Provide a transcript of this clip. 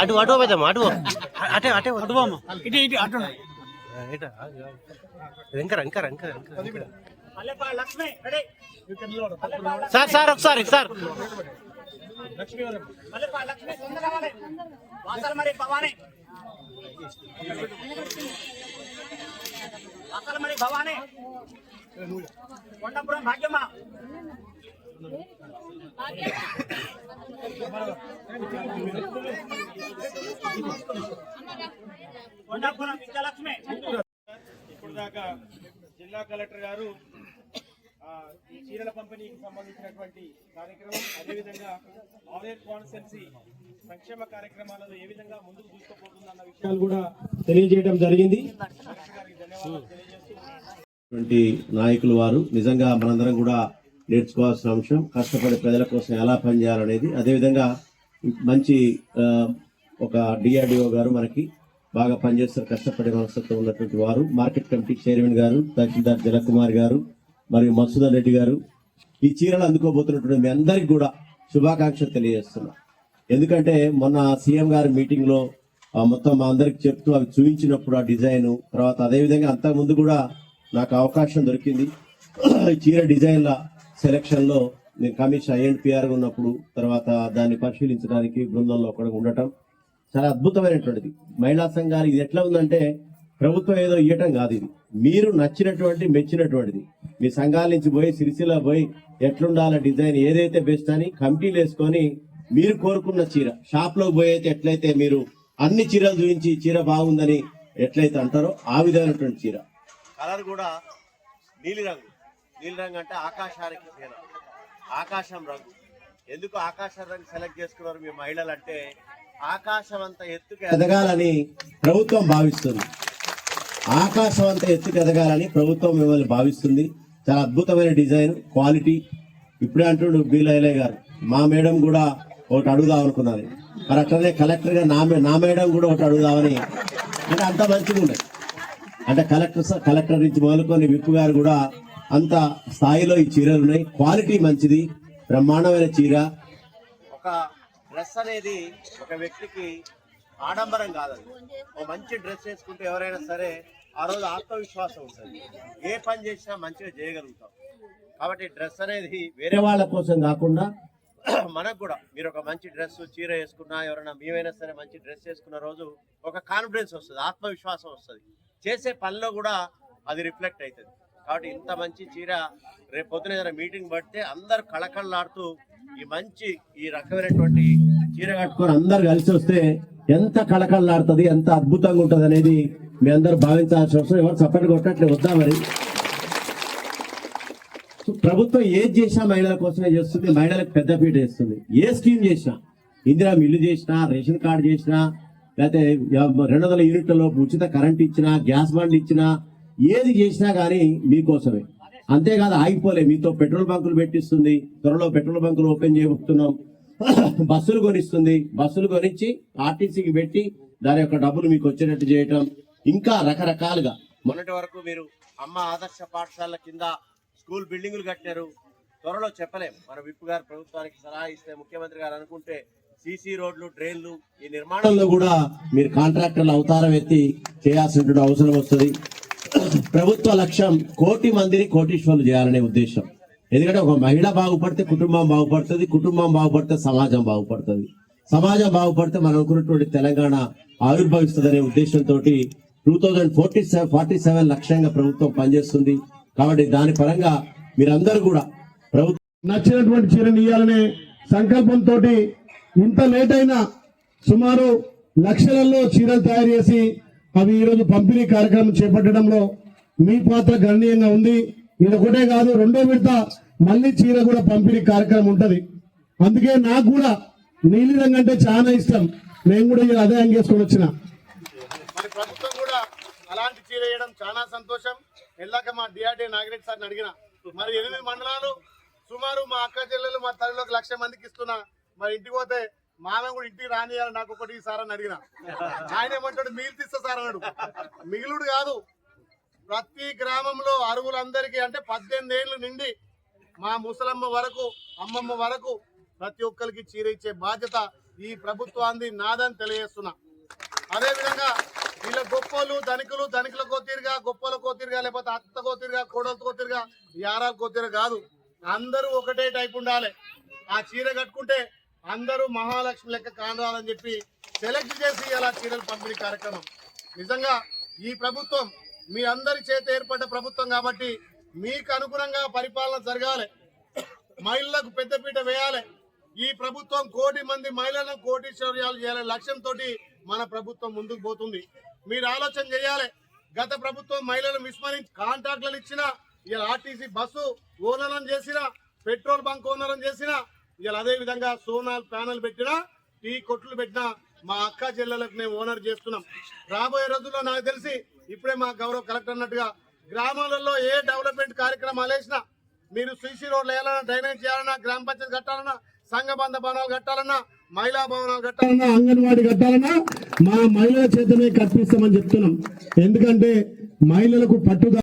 అటు అటు పోదాం అటు అటే అటే అటు బామ్మ ఇటు ఇటు అటు. సార్ సార్ ఒకసారి సార్. భవానీ. కొండపురం భాగ్యమ్మ. విద్యాలక్ష్మి ఇప్పుడు దాకా జిల్లా కలెక్టర్ గారు ఈ చీరల పంపిణీకి సంబంధించినటువంటి కార్యక్రమం అదేవిధంగా ఆలయ కాన్స్టెన్సీ సంక్షేమ కార్యక్రమాలను ఏ విధంగా ముందుకు తీసుకుపోతుందన్న విషయాలు కూడా తెలియజేయడం జరిగింది ధన్యవాదాలు నాయకులు వారు. నిజంగా మనందరం కూడా నేర్చుకోవాల్సిన అంశం. కష్టపడి ప్రజల కోసం ఎలా పనిచేయాలనేది. అదేవిధంగా మంచి ఒక డిఆర్డిఓ గారు మనకి బాగా పనిచేస్తారు. కష్టపడే మనస్తత్వం ఉన్నటువంటి వారు. మార్కెట్ కమిటీ చైర్మన్ గారు తహసీల్దార్ జలకుమార్ గారు మరియు మసూదర్ రెడ్డి గారు ఈ చీరలు అందుకోబోతున్నటువంటి మీ అందరికి కూడా శుభాకాంక్షలు తెలియజేస్తున్నా. ఎందుకంటే మొన్న సీఎం గారి మీటింగ్లో ఆ, మొత్తం మా అందరికి చెప్తూ అవి చూపించినప్పుడు ఆ డిజైన్ తర్వాత అదేవిధంగా అంతకుముందు కూడా నాకు అవకాశం దొరికింది. ఈ చీర డిజైన్ల సెలక్షన్లో నేను కమిషన్ ఐఎన్పిఆర్ ఉన్నప్పుడు తర్వాత దాన్ని పరిశీలించడానికి బృందంలో ఒకటి ఉండటం చాలా అద్భుతమైనటువంటిది. మహిళా సంఘాలు ఇది ఎట్లా ఉందంటే ప్రభుత్వం ఏదో ఇవ్వటం కాదు ఇది. మీరు నచ్చినటువంటి మెచ్చినటువంటిది. మీ సంఘాల నుంచి పోయి సిరిసిల పోయి ఎట్లుండాల డిజైన్ ఏదైతే బెస్ట్ అని కమిటీలు వేసుకొని మీరు కోరుకున్న చీర. షాప్లో పోయైతే పోయి అయితే ఎట్లయితే మీరు అన్ని చీరలు చూపించి చీర బాగుందని ఎట్లయితే అంటారో ఆ విధమైనటువంటి చీర. కలర్ కూడా నీలిరంగు. నీలిరంగు అంటే ఆకాశానికి చీర ఆకాశం రంగు. ఎందుకు ఆకాశ రంగు సెలెక్ట్ చేసుకున్నారు మీ మహిళలు అంటే ఆకాశం అంత ఎత్తుకు ఎదగాలని ప్రభుత్వం భావిస్తుంది. ఆకాశం అంత ఎత్తుకు ఎదగాలని ప్రభుత్వం మిమ్మల్ని భావిస్తుంది. చాలా అద్భుతమైన డిజైన్ క్వాలిటీ. ఇప్పుడే అంటుండు బీలైలే గారు మా మేడం కూడా ఒకటి అడుగుదాం అనుకున్నది. మరి అట్లనే కలెక్టర్ నా నా మేడం కూడా ఒకటి అడుగుదామని. అంటే అంత మంచిగా ఉండేది అంటే కలెక్టర్ కలెక్టర్ నుంచి మొదలుకొని విప్పు గారు కూడా అంత స్థాయిలో ఈ చీరలు ఉన్నాయి. క్వాలిటీ మంచిది బ్రహ్మాండమైన చీర. ఒక డ్రెస్ అనేది ఒక వ్యక్తికి ఆడంబరం కాదండి. ఒక మంచి డ్రెస్ వేసుకుంటే ఎవరైనా సరే ఆ రోజు ఆత్మవిశ్వాసం ఉంటుంది. ఏ పని చేసినా మంచిగా చేయగలుగుతాం. కాబట్టి డ్రెస్ అనేది వేరే వాళ్ళ కోసం కాకుండా మనకు కూడా మీరు ఒక మంచి డ్రెస్ చీర వేసుకున్నా ఎవరైనా మేమైనా సరే మంచి డ్రెస్ వేసుకున్న రోజు ఒక కాన్ఫిడెన్స్ వస్తుంది ఆత్మవిశ్వాసం వస్తుంది. చేసే పనిలో కూడా అది రిఫ్లెక్ట్ అవుతుంది. కాబట్టి ఇంత మంచి చీర రేపు పొద్దున ఏదైనా మీటింగ్ పడితే అందరు కళకళలాడుతూ ఈ మంచి ఈ రకమైనటువంటి చీర కట్టుకొని అందరు కలిసి వస్తే ఎంత కళకళలాడుతుంది ఎంత అద్భుతంగా ఉంటుంది అనేది మీ అందరు భావించాల్సిన అవసరం. ఎవరు సపరేట్ కొట్టట్లే వద్దా మరి? ప్రభుత్వం ఏది చేసినా మహిళల కోసమే చేస్తుంది మహిళలకు పెద్దపీట చేస్తుంది ఏ స్కీమ్ చేసినా ఇందిరా మిల్లు చేసినా రేషన్ కార్డు చేసినా లేకపోతే రెండు వందల యూనిట్లలో ఉచిత కరెంట్ ఇచ్చినా గ్యాస్ బండ్ ఇచ్చినా ఏది చేసినా కానీ మీకోసమే. అంతేకాదు ఆగిపోలే. మీతో పెట్రోల్ బంకులు పెట్టిస్తుంది. త్వరలో పెట్రోల్ బంకులు ఓపెన్ చేయబోతున్నాం బస్సులు కొనిస్తుంది. బస్సులు కొనిచ్చి ఆర్టీసీకి పెట్టి దాని యొక్క డబ్బులు మీకు వచ్చేటట్టు చేయటం. ఇంకా రకరకాలుగా మొన్నటి వరకు మీరు అమ్మ ఆదర్శ పాఠశాల కింద స్కూల్ బిల్డింగులు కట్టారు. త్వరలో చెప్పలేం. మన విప్పు గారు ప్రభుత్వానికి సలహా ఇస్తే ముఖ్యమంత్రి గారు అనుకుంటే సీసీ రోడ్లు డ్రైన్లు ఈ నిర్మాణంలో కూడా మీరు కాంట్రాక్టర్లు అవతారం ఎత్తి చేయాల్సిన అవసరం వస్తుంది. ప్రభుత్వ లక్ష్యం కోటి మందిని కోటీశ్వరులు చేయాలనే ఉద్దేశం. ఎందుకంటే ఒక మహిళ బాగుపడితే కుటుంబం బాగుపడుతుంది కుటుంబం బాగుపడితే సమాజం బాగుపడుతుంది. సమాజం బాగుపడితే మనం అనుకున్నటువంటి తెలంగాణ ఆవిర్భవిస్తుందనే ఉద్దేశంతో two thousand forty seven forty seven లక్ష్యంగా ప్రభుత్వం పనిచేస్తుంది. కాబట్టి దాని పరంగా మీరందరూ కూడా ప్రభుత్వం నచ్చినటువంటి చీరని ఇవ్వాలనే సంకల్పంతో ఇంత లేట్ అయినా సుమారు లక్షలలో చీరలు తయారు చేసి అవి ఈరోజు పంపిణీ కార్యక్రమం చేపట్టడంలో మీ పాత్ర గణనీయంగా ఉంది. ఇది ఒకటే కాదు రెండో విడత మళ్ళీ చీర కూడా పంపిణీ కార్యక్రమం ఉంటుంది. అందుకే నాకు కూడా నీలిరంగ అంటే చాలా ఇష్టం. నేను కూడా ఇలా అదే అంగేసుకొని వచ్చిన. మరి ప్రభుత్వం కూడా అలాంటి చీర వేయడం చాలా సంతోషం. వెళ్ళాక మా డిఆర్డీ నాగిరెడ్డి సార్ని అడిగిన మరి ఎనిమిది మండలాలు? సుమారు మా అక్క చెల్లెలు మా తల్లిలోకి లక్ష మందికి ఇస్తున్నా. మరి ఇంటికి పోతే మామ కూడా ఇంటికి రానియాలి నాకు ఒకటి సార్ అని అడిగిన. ఆయన ఏమంటాడు మిగిలి తీస్తా సార్ అన్నాడు. మిగిలుడు కాదు. ప్రతి గ్రామంలో అరువులందరికీ అంటే పద్దెనిమిది ఏళ్ళు నిండి మా ముసలమ్మ వరకు అమ్మమ్మ వరకు ప్రతి ఒక్కరికి చీర ఇచ్చే బాధ్యత ఈ ప్రభుత్వాన్ని నాదని తెలియజేస్తున్నా. అదేవిధంగా వీళ్ళ గొప్పలు ధనికులు ధనికుల కోతీరుగా గొప్పల కోతీరుగా లేకపోతే అత్త కోతీరుగా కోడల కోతీరుగా యారాల కోతీరు కాదు. అందరూ ఒకటే టైప్ ఉండాలి. ఆ చీర కట్టుకుంటే అందరూ మహాలక్ష్మి లెక్క కానరాలని చెప్పి సెలెక్ట్ చేసి ఇలా చీరలు పంపిణీ కార్యక్రమం. నిజంగా ఈ ప్రభుత్వం మీ అందరి చేత ఏర్పడ్డ ప్రభుత్వం కాబట్టి మీకు అనుగుణంగా పరిపాలన జరగాలి. మహిళలకు పెద్దపీట వేయాలి. ఈ ప్రభుత్వం కోటి మంది మహిళలను కోటీశ్వర్యాలు చేయాలనే లక్ష్యంతో మన ప్రభుత్వం ముందుకు పోతుంది. మీరు ఆలోచన చేయాలి. గత ప్రభుత్వం మహిళలను విస్మరించి కాంట్రాక్టులను ఇచ్చిన ఇలా ఆర్టీసీ బస్సు ఓనరం చేసిన పెట్రోల్ బంక్ ఓనరం చేసిన ఇలా అదే విధంగా సోనాల్ ప్యానల్ పెట్టినా టీ కొట్లు పెట్టినా మా అక్క చెల్లెలకు మేము ఓనర్ చేస్తున్నాం. రాబోయే రోజుల్లో నాకు తెలిసి ఇప్పుడే మా గౌరవ కలెక్టర్ అన్నట్టుగా గ్రామాలలో ఏ డెవలప్మెంట్ కార్యక్రమాలు వేసినా మీరు సీసీ రోడ్లు వేయాలన్నా డ్రైనేజ్ చేయాలన్నా గ్రామ పంచాయతీ కట్టాలన్నా సంఘ బంధ భవనాలు కట్టాలన్నా మహిళా భవనాలు కట్టాలన్నా కట్టాలన్నా అంగన్వాడీ కట్టాలన్నా మా మహిళల చేతనే కట్టిస్తామని చెప్తున్నాం. ఎందుకంటే మహిళలకు పట్టుదల